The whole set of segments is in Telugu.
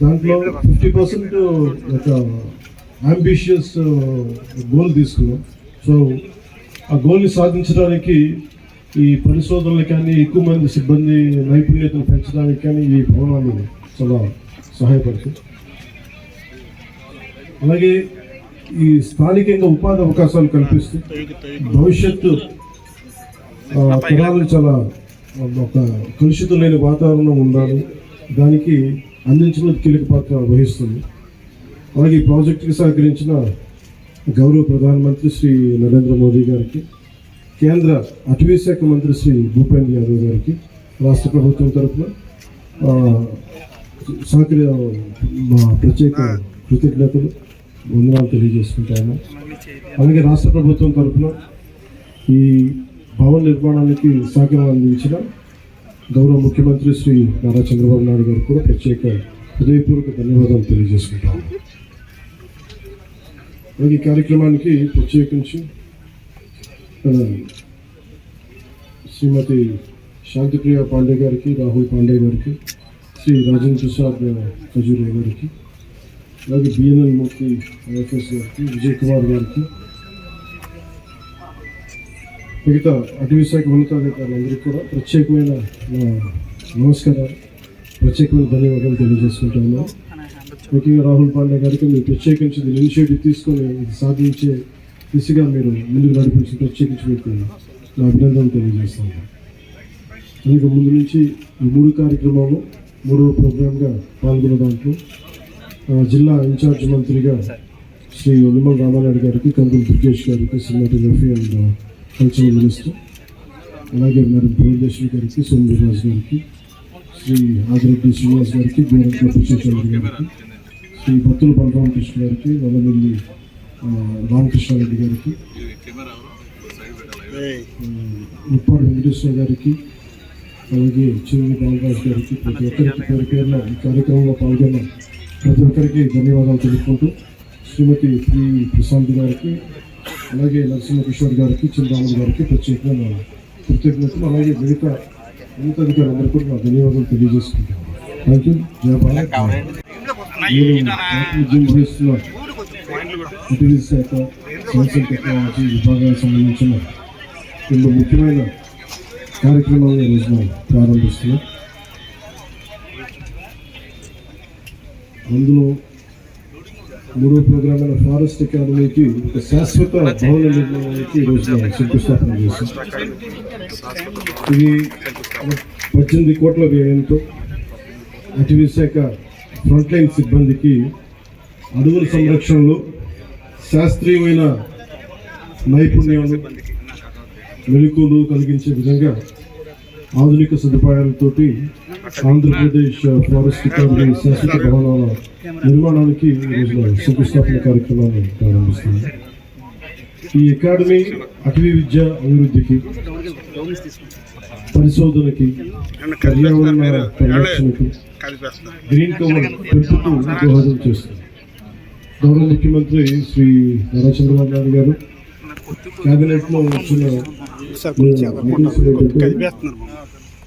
దాంట్లో ఫిఫ్టీ పర్సెంట్ ఒక అంబిషియస్ గోల్ తీసుకున్నాం. సో ఆ గోల్ని సాధించడానికి ఈ పరిశోధనలు కానీ ఎక్కువ మంది సిబ్బంది నైపుణ్యతను పెంచడానికి కానీ ఈ భవనాలు చాలా సహాయపడుతుంది. అలాగే ఈ స్థానికంగా ఉపాధి అవకాశాలు కల్పిస్తూ భవిష్యత్తు తరాలు చాలా ఒక కలుషితం లేని వాతావరణం ఉండాలి. దానికి అందించిన కీలక పాత్ర వహిస్తుంది. అలాగే ఈ ప్రాజెక్టుకి సహకరించిన గౌరవ ప్రధానమంత్రి శ్రీ నరేంద్ర మోదీ గారికి కేంద్ర అటవీ శాఖ మంత్రి శ్రీ భూపేంద్ర యాదవ్ గారికి రాష్ట్ర ప్రభుత్వం తరఫున సహకరి మా ప్రత్యేక కృతజ్ఞతలు వందనాలు తెలియజేసుకుంటాను. అలాగే రాష్ట్ర ప్రభుత్వం తరఫున ఈ భవన నిర్మాణానికి సహకారం అందించిన గౌరవ ముఖ్యమంత్రి శ్రీ నారా చంద్రబాబు నాయుడు గారికి కూడా ప్రత్యేక హృదయపూర్వక ధన్యవాదాలు తెలియజేసుకుంటాము ఈ కార్యక్రమానికి ప్రత్యేకించి శ్రీమతి శాంతిప్రియ పాండే గారికి రాహుల్ పాండే గారికి శ్రీ రాజేంద్ర ప్రసాద్ ఖజూరే గారికి అలాగే బిఎన్ఎల్ మూర్తి ఐఎఫ్ఎస్ గారికి విజయ్ కుమార్ గారికి మిగతా అటవీ శాఖ ఉన్నతాధికారులందరికీ కూడా ప్రత్యేకమైన నమస్కారాలు ప్రత్యేకమైన ధన్యవాదాలు తెలియజేసుకుంటాను ముఖ్యంగా రాహుల్ పాండే గారికి మీరు ప్రత్యేకించి ఇనిషియేటివ్ తీసుకొని ఇది సాధించే దిశగా మీరు ముందుకు నడిపించి ప్రత్యేకించి మీకు నా అభినందనలు తెలియజేస్తాను అలాగే ముందు నుంచి ఈ మూడు కార్యక్రమాలు మూడవ ప్రోగ్రామ్గా పాల్గొన్న దాంట్లో జిల్లా ఇన్ఛార్జ్ మంత్రిగా శ్రీ నిమ్మల రామానాయుడు గారికి కందులు దుర్గేష్ గారికి సినిమాటోగ్రఫీ అండ్ కల్చరల్ మినిస్టర్ అలాగే మరి భువనేశ్వరి గారికి సోమరాజు గారికి శ్రీ ఆదిరెడ్డి శ్రీనివాస్ గారికి గోరంట్ల పుచ్చచంద్ర గారికి శ్రీ భక్తులు బలరామకృష్ణ గారికి వల్లవెల్లి రామకృష్ణారెడ్డి గారికి ముప్పాడు వెంకటేశ్వర గారికి అలాగే చిరుని బాలరాజు గారికి ప్రతి ఒక్కరికి పేరు పేరున ఈ కార్యక్రమంలో పాల్గొన్న ప్రతి ఒక్కరికి ధన్యవాదాలు తెలుపుకుంటూ శ్రీమతి ప్రి ప్రశాంత్ గారికి అలాగే నరసింహ కిషోర్ గారికి చంద్రరాములు గారికి ప్రత్యేకంగా కృతజ్ఞతలు. అలాగే మిగతా ఉన్నతాధికారులందరూ కూడా నా ధన్యవాదాలు తెలియజేసుకుంటాను థ్యాంక్ యూ జయ భారత్ శాఖ సైన్స్ అండ్ టెక్నాలజీ విభాగానికి సంబంధించిన రెండు ముఖ్యమైన కార్యక్రమాలను ఈ రోజున ప్రారంభిస్తున్నాం. అందులో మూడో ప్రోగ్రామ్ అయిన ఫారెస్ట్ అకాడమీకి ఒక శాశ్వత భవన నిర్మాణానికి ఈరోజు శంకుస్థాపన చేశాం. ఇది పద్దెనిమిది కోట్ల వ్యయంతో అటవీ శాఖ ఫ్రంట్ లైన్ సిబ్బందికి అడవుల సంరక్షణలో శాస్త్రీయమైన నైపుణ్యాలు మెలకువలు కలిగించే విధంగా ఆధునిక సదుపాయాలతోటి ఆంధ్రప్రదేశ్ ఫారెస్ట్ అకాడమీ శాశ్వత భవనాల నిర్మాణానికి శంకుస్థాపన కార్యక్రమాన్ని ప్రారంభిస్తుంది. ఈ అకాడమీ అటవీ విద్య అభివృద్ధికి పరిశోధనకి పర్యావరణ పరిరక్షణకు గ్రీన్ కవర్ పెంపుకు దోహదం చేస్తుంది. గౌరవ ముఖ్యమంత్రి శ్రీ నారా చంద్రబాబు నాయుడు గారు కేబినెట్లో వచ్చిన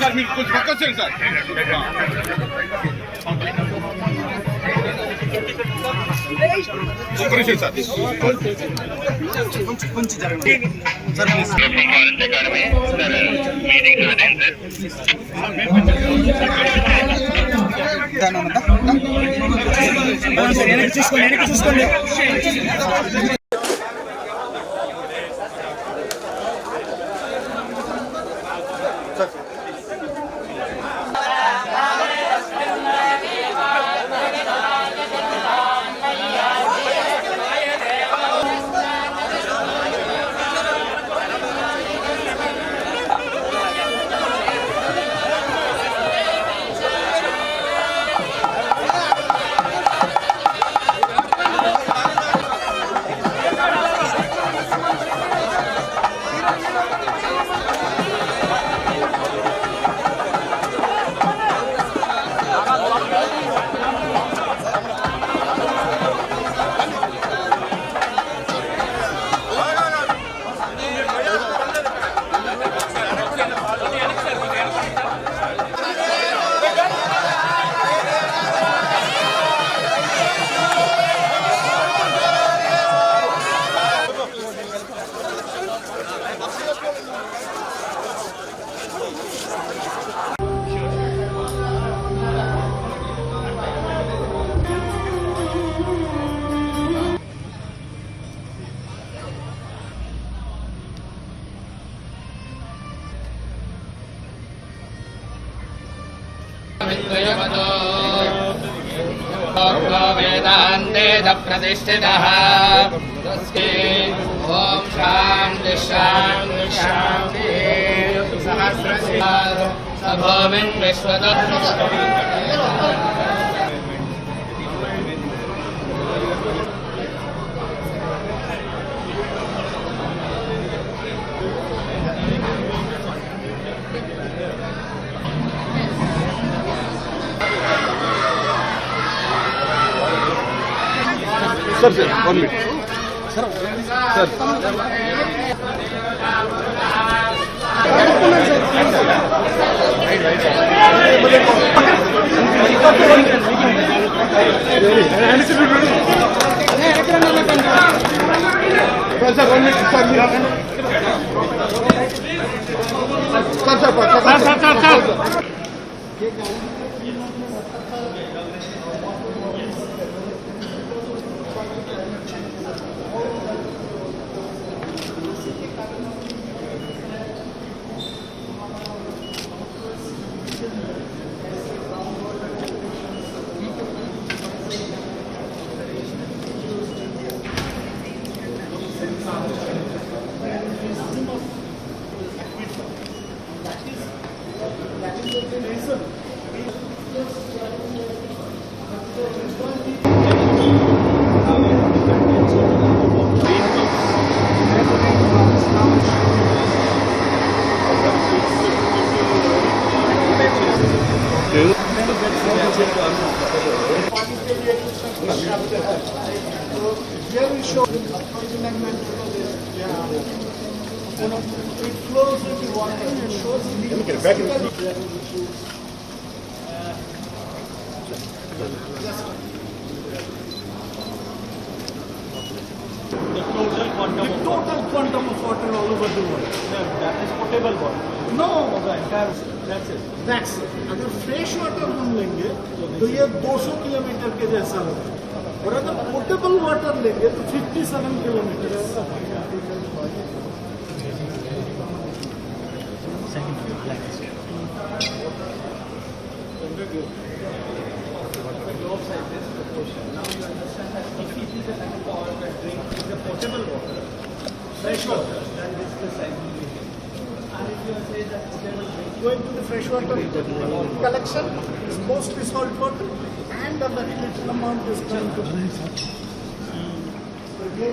సార్ మీకు కొంచెం పక్క సార్. చూసుకోండి వెనక్కి చూసుకోండి प्रतिष्ठितः। ॐ शान्ति शान्ति शान्ति सहस्रशिवा सभूमिन् विश्वतः sir sir one minute sir sir one minute sir sir sir sir sir sir show enactment yeah. And it flows into water and it shows the Look at back in the total quantum, the total quantum of water all over the world. Yeah, that is potable water. No, that's that's it. That's it. अगर फ्रेश वाटर हम लेंगे तो ये 200 किलोमीटर के जैसा होगा But the potable water 57 kilometers. Second, Now you understand that if that drink is potable water, fresh water, then this is the second reason. And if you say that potable drink, going to the fresh water collection is mostly salt water. And a very little amount is going to the So here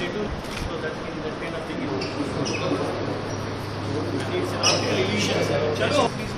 institute so that can, that kind of thing is good. And it's after relations. Chalo, please.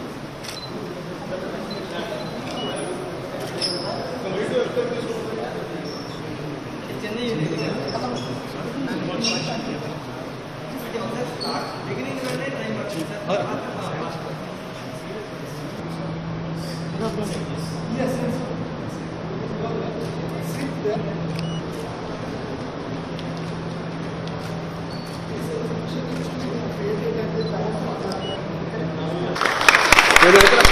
Gracias.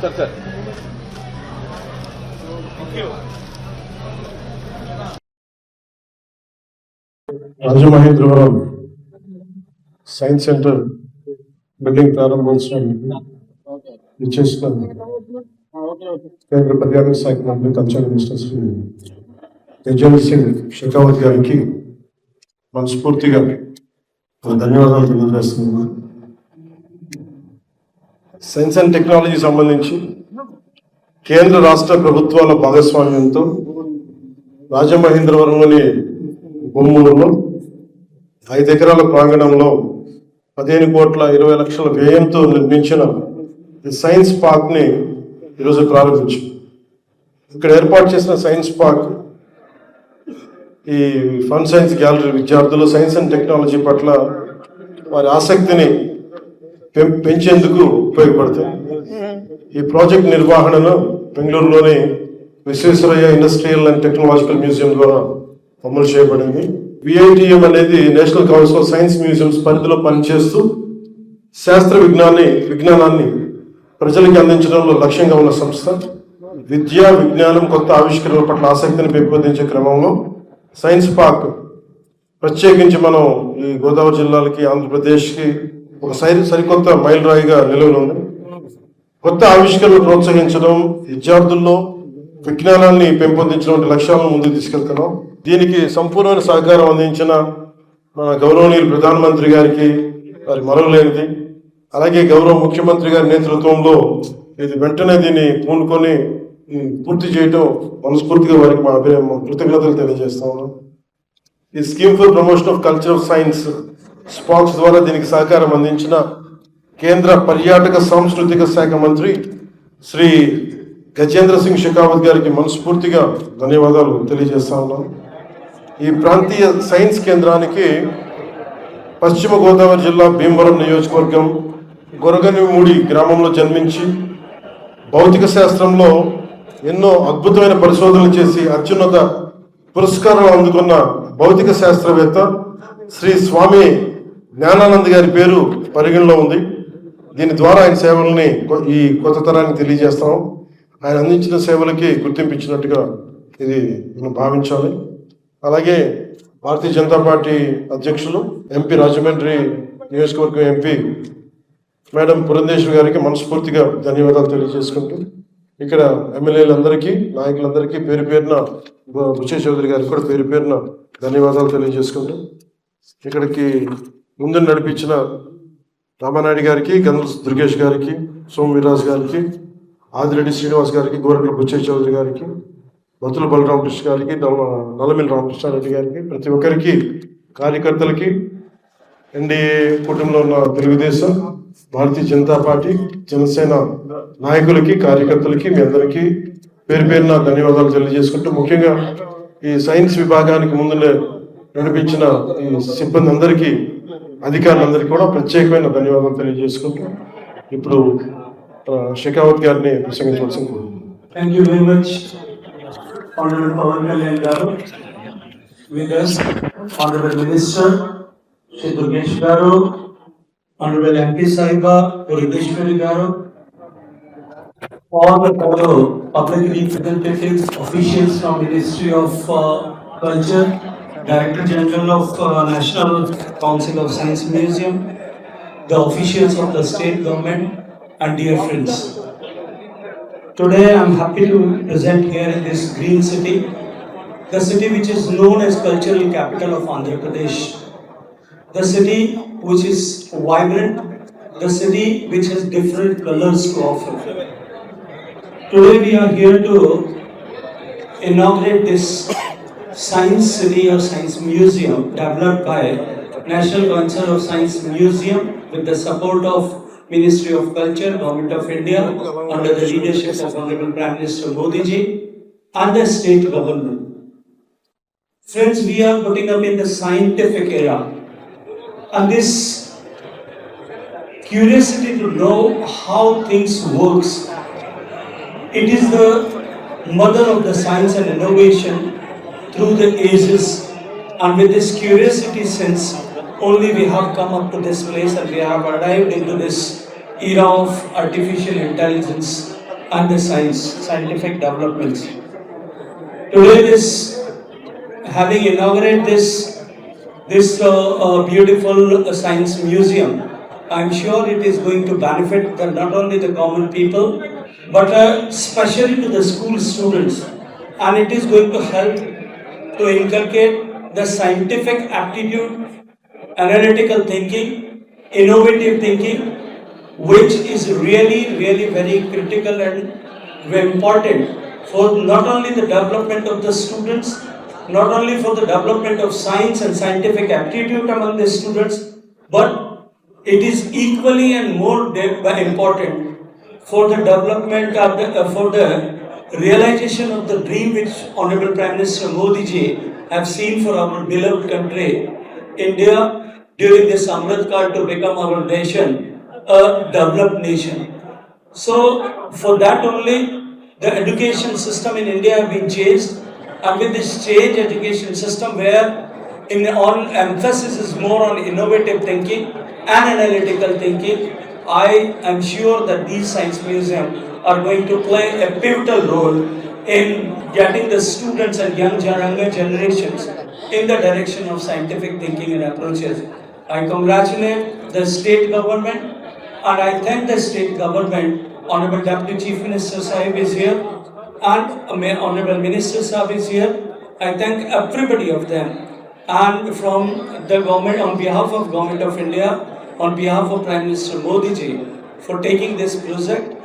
sir sir Rajamahendravaram science centre building ప్రారంభోత్సవం కేంద్ర పర్యాటక శాఖ మంత్రి కల్చరల్ మినిస్టర్ శ్రీ సింగ్ షెకావత్ గారికి మనస్ఫూర్తిగా ధన్యవాదాలు తెలియజేస్తున్నాను. సైన్స్ అండ్ టెక్నాలజీ సంబంధించి కేంద్ర రాష్ట్ర ప్రభుత్వాల భాగస్వామ్యంతో రాజమహేంద్రవరంలోని భూములలో ఐదు ఎకరాల ప్రాంగణంలో పదిహేను కోట్ల ఇరవై లక్షల వ్యయంతో నిర్మించిన సైన్స్ పార్క్ని ఈరోజు ప్రారంభించాం. ఇక్కడ ఏర్పాటు చేసిన సైన్స్ పార్క్ ఈ ఫన్ సైన్స్ గ్యాలరీ విద్యార్థులు సైన్స్ అండ్ టెక్నాలజీ పట్ల వారి ఆసక్తిని పెం- పెంచేందుకు ఉపయోగపడతాయి. ఈ ప్రాజెక్ట్ నిర్వహణను బెంగళూరులోని Visvesvaraya industrial and technological museum ద్వారా అమలు చేయబడింది. విఐటిఎం అనేది national council of science museums పరిధిలో పనిచేస్తూ శాస్త్ర విజ్ఞాన్ని విజ్ఞానాన్ని ప్రజలకు అందించడంలో లక్ష్యంగా ఉన్న సంస్థ విద్య విజ్ఞానం కొత్త ఆవిష్కరణల పట్ల ఆసక్తిని పెంపొందించే క్రమంలో సైన్స్ పార్క్ ప్రత్యేకించి మనం ఈ గోదావరి జిల్లాలకి ఆంధ్రప్రదేశ్కి ఒక సరి సరికొత్త మైలురాయిగా నిలవనుంది. కొత్త ఆవిష్కరణలు ప్రోత్సహించడం విద్యార్థుల్లో విజ్ఞానాన్ని పెంపొందించడం వంటి లక్ష్యాలను ముందుకు తీసుకెళ్తున్నాం. దీనికి సంపూర్ణమైన సహకారం అందించిన మన గౌరవనీయులు ప్రధానమంత్రి గారికి వారి మరవలేనిది అలాగే గౌరవ ముఖ్యమంత్రి గారి నేతృత్వంలో ఇది వెంటనే దీన్ని పూనుకొని పూర్తి చేయటం మనస్ఫూర్తిగా వారికి మా కృతజ్ఞతలు తెలియజేస్తా ఉన్నాం. ఈ scheme for promotion of culture of science SPOCS ద్వారా దీనికి సహకారం అందించిన కేంద్ర పర్యాటక సాంస్కృతిక శాఖ మంత్రి శ్రీ గజేంద్ర సింగ్ షెకావత్ గారికి మనస్ఫూర్తిగా ధన్యవాదాలు తెలియజేస్తా ఉన్నాం. ఈ ప్రాంతీయ సైన్స్ కేంద్రానికి పశ్చిమ గోదావరి జిల్లా భీమవరం నియోజకవర్గం గొరగనిమూడి గ్రామంలో జన్మించి భౌతిక శాస్త్రంలో ఎన్నో అద్భుతమైన పరిశోధనలు చేసి అత్యున్నత పురస్కారాలు అందుకున్న భౌతిక శాస్త్రవేత్త శ్రీ స్వామి జ్ఞానానంద్ గారి పేరు పరిగణలో ఉంది. దీని ద్వారా ఆయన సేవల్ని కొ- ఈ కొత్త తరానికి తెలియజేస్తాం. ఆయన అందించిన సేవలకి గుర్తింపించినట్టుగా ఇది మనం భావించాలి. అలాగే భారతీయ జనతా పార్టీ అధ్యక్షులు ఎంపీ రాజమండ్రి నియోజకవర్గం ఎంపీ మేడం పురంధేశ్వరి గారికి మనస్ఫూర్తిగా ధన్యవాదాలు తెలియజేసుకుంటూ ఇక్కడ ఎమ్మెల్యేలందరికీ నాయకులందరికీ పేరు పేరున బు- బుచ్చే చౌదరి గారికి కూడా పేరు పేరున ధన్యవాదాలు తెలియజేసుకుంటూ ఇక్కడికి ముందు నడిపించిన రామానాయుడు గారికి గంధ దుర్గేష్ గారికి సోమ గారికి ఆదిరెడ్డి శ్రీనివాస్ గారికి గోరట్ల బుచ్చయ్య చౌదరి గారికి బతుల బలరామకృష్ణ గారికి నల్ల- నల్లమిల్లి రామకృష్ణారెడ్డి గారికి ప్రతి ఒక్కరికి కార్యకర్తలకి ఎన్డీఏ కుటుంబంలో ఉన్న తెలుగుదేశం భారతీయ జనతా పార్టీ జనసేన నాయకులకి కార్యకర్తలకి మీ అందరికీ పేరు పేరున ధన్యవాదాలు తెలియజేసుకుంటూ ముఖ్యంగా ఈ సైన్స్ విభాగానికి ముందు నడిపించిన ఈ సిబ్బంది అందరికీ అధికారులందరికీ కూడా ప్రత్యేకమైన ధన్యవాదాలు తెలియజేసుకుంటూ ఇప్పుడు షెకావత్ గారిని ప్రసంగించవలసింది thank you very much Honorable Pawan Kalyan Garu. With us, Honorable Honorable MP Sahiba, Purindeshwari Garu, all the fellow public representatives, officials from Ministry of uh, Culture, Director General of uh, National Council of Science Museum, the officials of the state government, and dear friends. Today I am happy to present here in this green city, the city which is known as cultural capital of Andhra Pradesh. The city which is vibrant, the city which has different colors to offer. Today we are here to inaugurate this science city or science museum developed by National Council of Science Museum with the support of Ministry of Culture, Government of India, under the leadership of Honorable Prime Minister Modi ji and the state government. Friends, we are putting up in the scientific era and this curiosity to know how things works it is the mother of the science and innovation through the ages. And with this curiosity sense, only we have come up to this place and we have arrived into this era of artificial intelligence and the science, scientific developments. Today, this having inaugurated this this uh, uh, beautiful uh, science museum, I'm sure it is going to benefit the, not only the common people, but especially to the school students. And it is going to help to inculcate the scientific aptitude, analytical thinking, innovative thinking, which is really, really very critical and important for not only the development of the students, not only for the development of science and scientific aptitude among the students, but it is equally and more important for the development of the, uh, for the realization of the dream which Honorable Prime Minister Modi ji have seen for our beloved country, India, during this Amrit to become our nation, a developed nation. So, for that only, the education system in India have been changed, and with this change education system where in emphasis is more on innovative thinking and analytical thinking, I am sure that these science museums are going to play a pivotal role in getting the students and young younger generations in the direction of scientific thinking and approaches. I congratulate the state government and I thank the state government, Honorable Deputy Chief Minister Sahib is here and Honorable Minister Sahib is here. I thank everybody of them and from the government, on behalf of Government of India, on behalf of Prime Minister Modi ji, for taking this project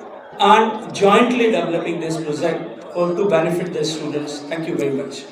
and jointly developing this project for to benefit the students. Thank you very much.